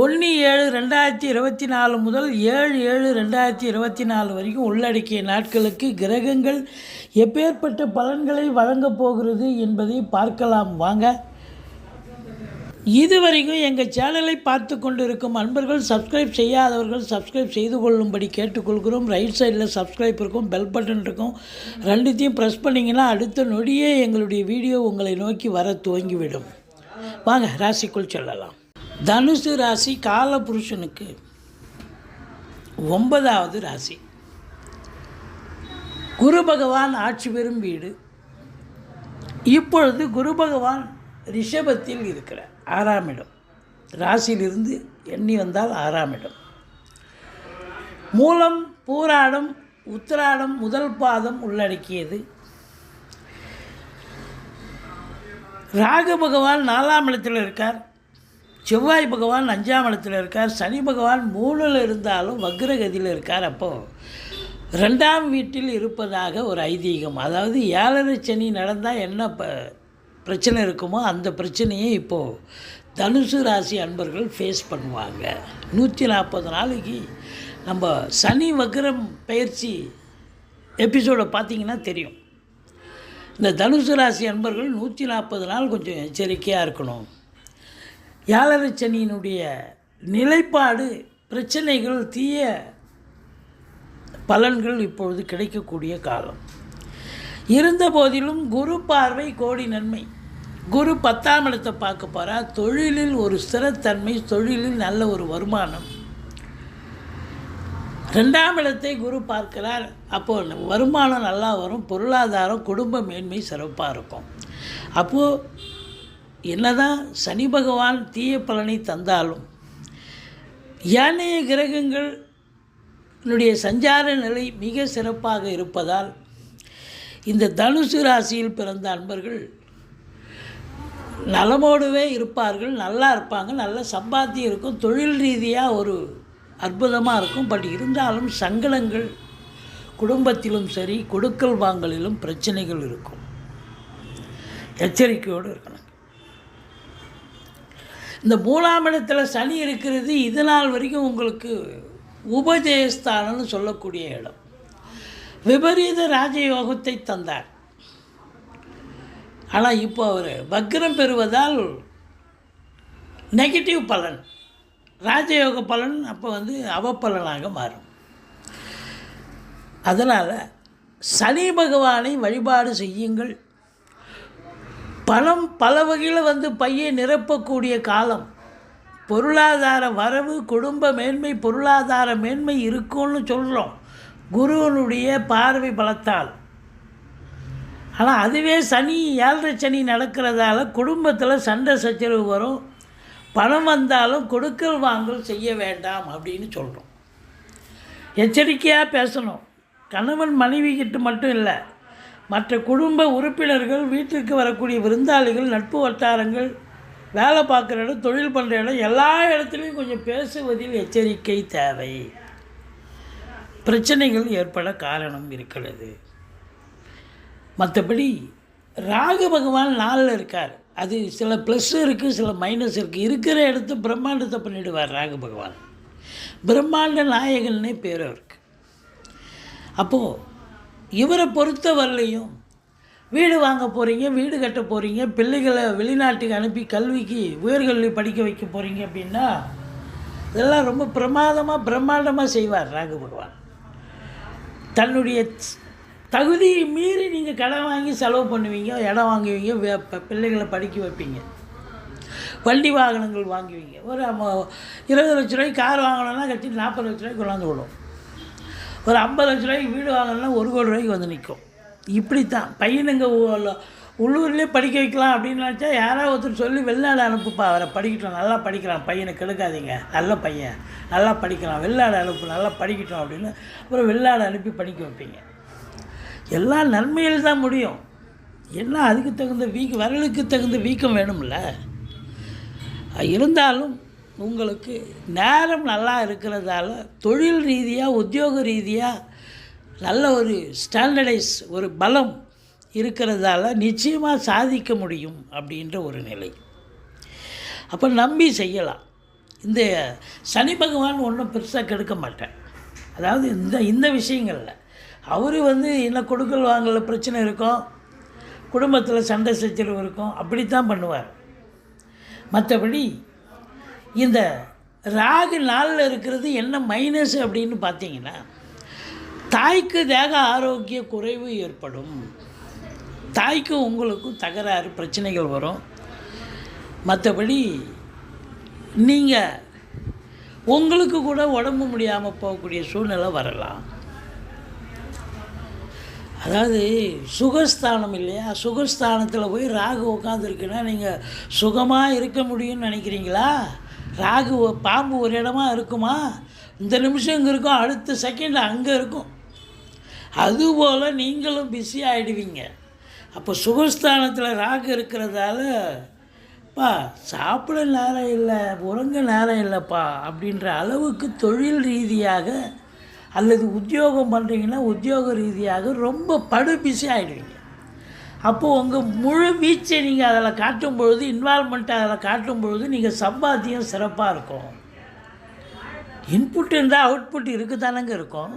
ஒன்று ஏழு ரெண்டாயிரத்தி இருபத்தி நாலு முதல் ஏழு ஏழு ரெண்டாயிரத்தி இருபத்தி நாலு வரைக்கும் உள்ளடக்கிய நாட்களுக்கு கிரகங்கள் எப்பேற்பட்ட பலன்களை வழங்கப் போகிறது என்பதை பார்க்கலாம். வாங்க. இதுவரைக்கும் எங்கள் சேனலை பார்த்து கொண்டிருக்கும் அன்பர்கள் சப்ஸ்கிரைப் செய்யாதவர்கள் சப்ஸ்கிரைப் செய்து கொள்ளும்படி கேட்டுக்கொள்கிறோம். ரைட் சைடில் சப்ஸ்கிரைப் இருக்கும் பெல் பட்டன் இருக்கும். ரெண்டுத்தையும் ப்ரெஸ் பண்ணிங்கன்னா அடுத்த நொடியே எங்களுடைய வீடியோ உங்களை நோக்கி வர துவங்கிவிடும். வாங்க ராசிக்குள் செல்லலாம். தனுசு ராசி காலபுருஷனுக்கு ஒன்பதாவது ராசி. குரு பகவான் ஆட்சி பெறும் வீடு. இப்பொழுது குரு பகவான் ரிஷபத்தில் இருக்கிறார் ஆறாம் இடம். ராசியிலிருந்து எண்ணி வந்தால் ஆறாம் இடம். மூலம் பூராடம் உத்திராடம் முதல் பாதம் உள்ளடக்கியது. ராகு பகவான் நாலாம் இடத்தில் இருக்கார் செவ்வாய் பகவான் அஞ்சாம் இடத்துல இருக்கார் சனி பகவான் மூணில் இருந்தாலும் வக்ரகதியில் இருக்கார். அப்போது ரெண்டாம் வீட்டில் இருப்பதாக ஒரு ஐதீகம். அதாவது ஏழரை சனி நடந்தால் என்ன ப பிரச்சனை இருக்குமோ அந்த பிரச்சனையை இப்போது தனுசு ராசி அன்பர்கள் ஃபேஸ் பண்ணுவாங்க. நூற்றி நாற்பது நாளைக்கு நம்ம சனி வக்ரம் பயிற்சி எபிசோடை பார்த்தீங்கன்னா தெரியும். இந்த தனுசு ராசி அன்பர்கள் நூற்றி நாற்பது நாள் கொஞ்சம் எச்சரிக்கையாக இருக்கணும். ஏழரை சனியினுடைய நிலைப்பாடு பிரச்சனைகள் தீய பலன்கள் இப்பொழுது கிடைக்கக்கூடிய காலம். இருந்த போதிலும் குரு பார்வை கோடி நன்மை. குரு பத்தாம் இடத்தை பார்க்க போகிறார் தொழிலில் ஒரு ஸ்திரத்தன்மை தொழிலில் நல்ல ஒரு வருமானம். ரெண்டாம் இடத்தை குரு பார்க்கிறார். அப்போது வருமானம் நல்லா வரும் பொருளாதாரம் குடும்ப மேன்மை சிறப்பாக இருக்கும். அப்போது என்னதான் சனி பகவான் தீய பலனை தந்தாலும் ஏனைய கிரகங்களுடைய சஞ்சார நிலை மிக சிறப்பாக இருப்பதால் இந்த தனுசு ராசியில் பிறந்த அன்பர்கள் நலமோடுவே இருப்பார்கள் நல்லா இருப்பாங்க நல்ல சம்பாத்தியம் இருக்கும் தொழில் ரீதியாக ஒரு அற்புதமாக இருக்கும். பட் இருந்தாலும் சங்கடங்கள் குடும்பத்திலும் சரி கொடுக்கல் வாங்கலிலும் பிரச்சனைகள் இருக்கும். எச்சரிக்கையோடு இருக்கணும். இந்த மூணாம் இடத்துல சனி இருக்கிறது இது நாள் வரைக்கும் உங்களுக்கு உபஜயஸ்தானம்னு சொல்லக்கூடிய இடம். விபரீத ராஜயோகத்தை தந்தார். ஆனால் இப்போ அவர் வக்ரம் பெறுவதால் நெகட்டிவ் பலன். ராஜயோக பலன் அப்போ வந்து அவப்பலனாக மாறும். அதனால் சனி பகவானை வழிபாடு செய்யுங்கள். பணம் பல வகையில் வந்து பையை நிரப்பக்கூடிய காலம். பொருளாதார வரவு குடும்ப மேன்மை பொருளாதார மேன்மை இருக்கும்னு சொல்கிறோம் குருவனுடைய பார்வை பலத்தால். ஆனால் அதுவே சனி ஏழரை சனி நடக்கிறதால குடும்பத்தில் சண்டை சச்சரவு வரும். பணம் வந்தாலும் கொடுக்கல் வாங்கல் செய்ய வேண்டாம் அப்படின்னு சொல்கிறோம் எச்சரிக்கையாக பேசணும். கணவன் மனைவி கிட்ட மட்டும் இல்லை. மற்ற குடும்ப உறுப்பினர்கள் வீட்டிற்கு வரக்கூடிய விருந்தாளிகள் நட்பு வட்டாரங்கள் வேலை பார்க்குற இடம் தொழில் பண்ணுற இடம் எல்லா இடத்துலையும் கொஞ்சம் பேசுவதில் எச்சரிக்கை தேவை. பிரச்சனைகள் ஏற்பட காரணம் இருக்கிறது. மற்றபடி ராகு பகவான் நாளில் இருக்கார். அது சில ப்ளஸ் இருக்குது சில மைனஸ் இருக்குது இருக்கிற இடத்து பிரம்மாண்டத்தை பண்ணிவிடுவார் ராகு பகவான். பிரம்மாண்ட நாயகன்னே பேர் அவருக்கு அப்போது இவரை பொறுத்த வரலையும் வீடு வாங்க போகிறீங்க வீடு கட்ட போகிறீங்க பிள்ளைகளை வெளிநாட்டுக்கு அனுப்பி கல்விக்கு உயர்கல்வி படிக்க வைக்க போகிறீங்க அப்படின்னா இதெல்லாம் ரொம்ப பிரமாதமாக பிரம்மாண்டமாக செய்வார் ராகு பகவான். தன்னுடைய தகுதியை மீறி நீங்கள் கடன் வாங்கி செலவு பண்ணுவீங்க இடம் வாங்குவீங்க வே- பிள்ளைகளை படிக்க வைப்பீங்க. வண்டி வாகனங்கள் வாங்குவீங்க. ஒரு இருபது லட்ச ரூபாய்க்கு கார் வாங்கணும்னா கட்டி நாற்பது லட்ச ரூபாய்க்கு கொண்டாந்து விடும். ஒரு ஐம்பது லட்ச ரூபாய்க்கு வீடு வாங்கணும்னா ஒரு கோடி ரூபாய்க்கு வந்து நிற்கும் இப்படித்தான். பையனுங்க உள்ளூர்லேயே படிக்க வைக்கலாம் அப்படின்னு நினச்சா யாராவது ஒருத்தர் சொல்லி வெளிநாடு அனுப்புப்பா. அவரை படிக்கட்டும். நல்லா படிக்கிறான். பையனை கெடுக்காதீங்க. நல்ல பையன். நல்லா படிக்கிறான். வெளிநாடு அனுப்பு. நல்லா படிக்கட்டும் அப்படின்னு அப்புறம் வெளிநாடு அனுப்பி படிக்க வைப்பீங்க. எல்லா நன்மையில் தான் முடியும். என்ன அதுக்கு தகுந்த வீக்கம் வரலுக்கு தகுந்த வீக்கம் வேணும்ல? இருந்தாலும் உங்களுக்கு நேரம் நல்லா இருக்கிறதால தொழில் ரீதியாக உத்தியோக ரீதியாக நல்ல ஒரு ஸ்டாண்டர்டைஸ் ஒரு பலம் இருக்கிறதால நிச்சயமாக சாதிக்க முடியும் அப்படின்ற ஒரு நிலை. அப்போ நம்பி செய்யலாம். இந்த சனி பகவான் ஒன்றும் பெருசாக கெடுக்க மாட்டேன் அதாவது இந்த இந்த விஷயங்களில். அவர் வந்து என்ன கொடுக்கல் வாங்கல பிரச்சனை இருக்கும். குடும்பத்தில் சண்டை சச்சரவு இருக்கும். அப்படித்தான் பண்ணுவார். மற்றபடி இந்த ராகு நாளில் இருக்கிறது என்ன மைனஸ் அப்படின்னு பார்த்தீங்கன்னா தாய்க்கு தேக ஆரோக்கிய குறைவு ஏற்படும். தாய்க்கு உங்களுக்கும் தகராறு பிரச்சனைகள் வரும். மற்றபடி நீங்கள் உங்களுக்கு கூட உடம்பு முடியாமல் போகக்கூடிய சூழ்நிலை வரலாம். அதாவது சுகஸ்தானம் இல்லையா? சுகஸ்தானத்தில் போய் ராகு உட்காந்துருக்குன்னா நீங்கள் சுகமாக இருக்க முடியும்னு நினைக்கிறீங்களா? ராகு பாம்பு ஒரு இடமா இருக்குமா? இந்த நிமிஷம் இங்கே இருக்கும் அடுத்த செகண்ட் அங்கே இருக்கும். அதுபோல் நீங்களும் பிஸி ஆகிடுவீங்க அப்போ சுகஸ்தானத்தில் ராகு இருக்கிறதால பா சாப்பிட நேரம் இல்லை உறங்க நேரம் இல்லைப்பா அப்படின்ற அளவுக்கு தொழில் ரீதியாக அல்லது உத்தியோகம் பண்ணுறீங்கன்னா உத்தியோக ரீதியாக ரொம்ப படு பிஸி ஆகிடுவீங்க அப்போது உங்கள் முழு வீச்சை நீங்கள் அதில் காட்டும் பொழுது இன்வால்மெண்ட்டை அதில் காட்டும் பொழுது நீங்கள் சம்பாத்தியம் சிறப்பாக இருக்கும். இன்புட் இருந்தால் அவுட்புட் இருக்கு தானங்க இருக்கும்.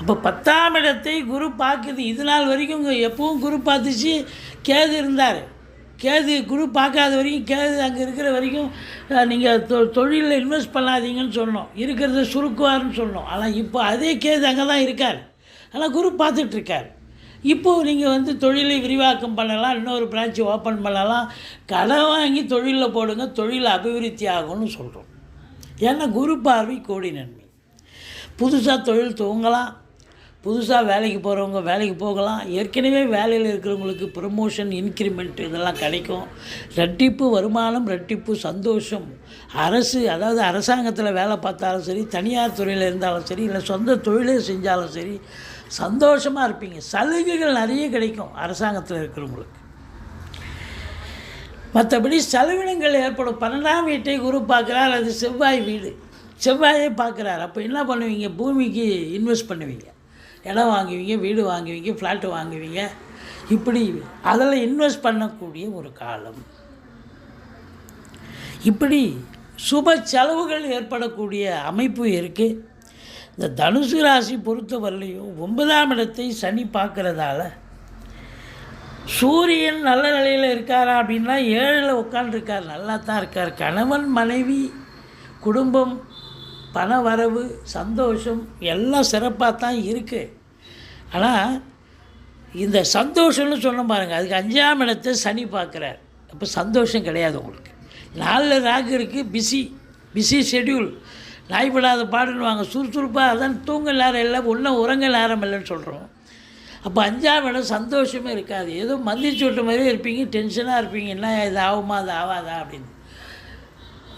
அப்போ பத்தாம் இடத்தை குரு பார்க்குது. இது நாள் வரைக்கும் எப்பவும் குரு பார்த்துச்சு கேது இருந்தார். கேது குரு பார்க்காத வரைக்கும் கேது அங்கே இருக்கிற வரைக்கும் நீங்கள் தொ தொழிலில் இன்வெஸ்ட் பண்ணாதீங்கன்னு சொன்னோம். இருக்கிறத சுருக்குவார்னு சொன்னோம். ஆனால் இப்போ அதே கேது அங்கே தான் இருக்கார். ஆனால் குரு பார்த்துட்ருக்கார் இப்போது நீங்கள் வந்து தொழிலை விரிவாக்கம் பண்ணலாம் இன்னொரு பிரான்ச்சு ஓப்பன் பண்ணலாம். கடன் வாங்கி தொழிலில் போடுங்க தொழில் அபிவிருத்தி ஆகும்னு சொல்கிறோம் ஏன்னா குரு பார்வை கோடி நன்மை. புதுசாக தொழில் துவங்கலாம். புதுசாக வேலைக்கு போகிறவங்க வேலைக்கு போகலாம். ஏற்கனவே வேலையில் இருக்கிறவங்களுக்கு ப்ரமோஷன் இன்க்ரிமெண்ட் இதெல்லாம் கிடைக்கும். ரெட்டிப்பு வருமானம் ரெட்டிப்பு சந்தோஷம். அரசு அதாவது அரசாங்கத்தில் வேலை பார்த்தாலும் சரி தனியார் துறையில் இருந்தாலும் சரி இல்லை சொந்த தொழிலே செஞ்சாலும் சரி சந்தோஷமாக இருப்பீங்க. சலுகைகள் நிறைய கிடைக்கும் அரசாங்கத்தில் இருக்கிறவங்களுக்கு. மற்றபடி செலவினங்கள் ஏற்படும். பன்னெண்டாம் வீட்டை குரு பார்க்குறார். அது செவ்வாய் வீடு. செவ்வாயே பார்க்குறார். அப்போ என்ன பண்ணுவீங்க? பூமிக்கு இன்வெஸ்ட் பண்ணுவீங்க. இடம் வாங்குவீங்க வீடு வாங்குவீங்க ஃப்ளாட்டு வாங்குவீங்க. இப்படி அதில் இன்வெஸ்ட் பண்ணக்கூடிய ஒரு காலம். இப்படி சுப செலவுகள் ஏற்படக்கூடிய அமைப்பு இருக்குது இந்த தனுசு ராசி பொறுத்தவரையிலையும் ஒன்பதாம் இடத்தை சனி பார்க்குறதால சூரியன் நல்ல நிலையில் இருக்காரா அப்படின்னா ஏழில் உட்காந்துருக்கார் நல்லா தான் இருக்கார். கணவன் மனைவி குடும்பம் பண வரவு சந்தோஷம் எல்லாம் சிறப்பாக தான் இருக்குது ஆனால் இந்த சந்தோஷம்னு சொன்ன பாருங்கள் அதுக்கு அஞ்சாம் இடத்தை சனி பார்க்குறார். அப்போ சந்தோஷம் கிடையாது உங்களுக்கு. நாலில் ராகு இருக்குது பிஸி பிஸி ஷெட்யூல். நாய்படாத பாடுன்னுவாங்க சுறுசுறுப்பாக அதான் தூங்க நேரம் இல்லை ஒன்றும் உறங்க நேரம் இல்லைன்னு சொல்கிறோம் அப்போ அஞ்சாம் இடம் சந்தோஷமே இருக்காது. ஏதோ மந்திரிச்சு விட்ட மாதிரியே இருப்பீங்க டென்ஷனாக இருப்பீங்க. என்ன இது ஆகுமா அது ஆகாதா அப்படின்னு.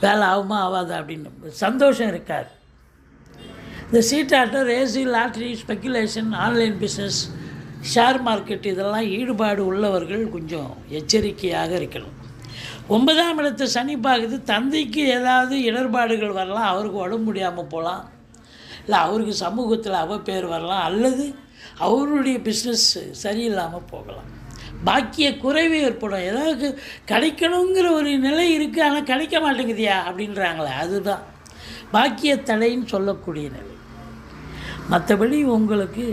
வேலை ஆகுமா ஆகாதா அப்படின்னு. சந்தோஷம் இருக்காது. இந்த சீட்டாட்டம் ரேசி lottery speculation online business share market இதெல்லாம் ஈடுபாடு உள்ளவர்கள் கொஞ்சம் எச்சரிக்கையாக இருக்கணும். ஒன்பதாம் இடத்து சனி பார்க்குது தந்தைக்கு ஏதாவது இடர்பாடுகள் வரலாம் அவருக்கு உடம்பு முடியாமல் போகலாம். இல்லை அவருக்கு சமூகத்தில் அவப்பேர் வரலாம் அல்லது அவருடைய பிஸ்னஸ் சரியில்லாமல் போகலாம். பாக்கிய குறைவு ஏற்படும். ஏதாவது கிடைக்கணுங்கிற ஒரு நிலை இருக்குது ஆனால் கிடைக்க மாட்டேங்குதியா? அப்படின்றாங்களே அதுதான். பாக்கிய தடைன்னு சொல்லக்கூடிய நிலை. மற்றபடி உங்களுக்கு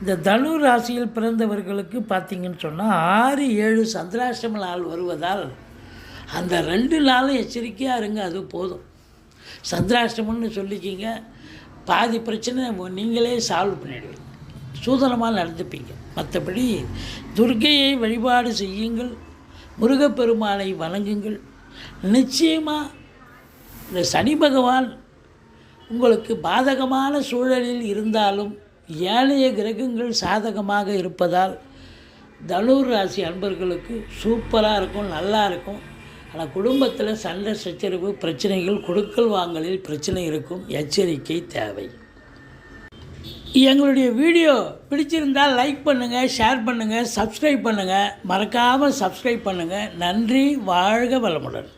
இந்த தனு ராசியில் பிறந்தவர்களுக்கு பார்த்தீங்கன்னு சொன்னால் ஆறு ஏழு சந்திராஷ்டம நாள் வருவதால் அந்த ரெண்டு நாளும் எச்சரிக்கையாக இருங்க அது போதும். சந்திராஷ்டமம்னு சொல்லிக்கிங்க. பாதி பிரச்சனை நீங்களே சால்வ் பண்ணிடுவீங்க. சூதனமாக நடந்துப்பீங்க. மற்றபடி துர்க்கையை வழிபாடு செய்யுங்கள். முருகப்பெருமானை வணங்குங்கள். நிச்சயமாக இந்த சனி பகவான் உங்களுக்கு பாதகமான சூழலில் இருந்தாலும் ஏனைய கிரகங்கள் சாதகமாக இருப்பதால் தனுர் ராசி அன்பர்களுக்கு சூப்பராக இருக்கும் நல்லா இருக்கும். ஆனால் குடும்பத்தில் சண்டை சச்சரவு பிரச்சனைகள் கொடுக்கல் வாங்கலில் பிரச்சனை இருக்கும். எச்சரிக்கை தேவை. எங்களுடைய வீடியோ பிடிச்சிருந்தால் லைக் பண்ணுங்கள் ஷேர் பண்ணுங்கள் சப்ஸ்கிரைப் பண்ணுங்கள் மறக்காமல் சப்ஸ்கிரைப் பண்ணுங்கள் நன்றி வாழ்க வளமுடன்.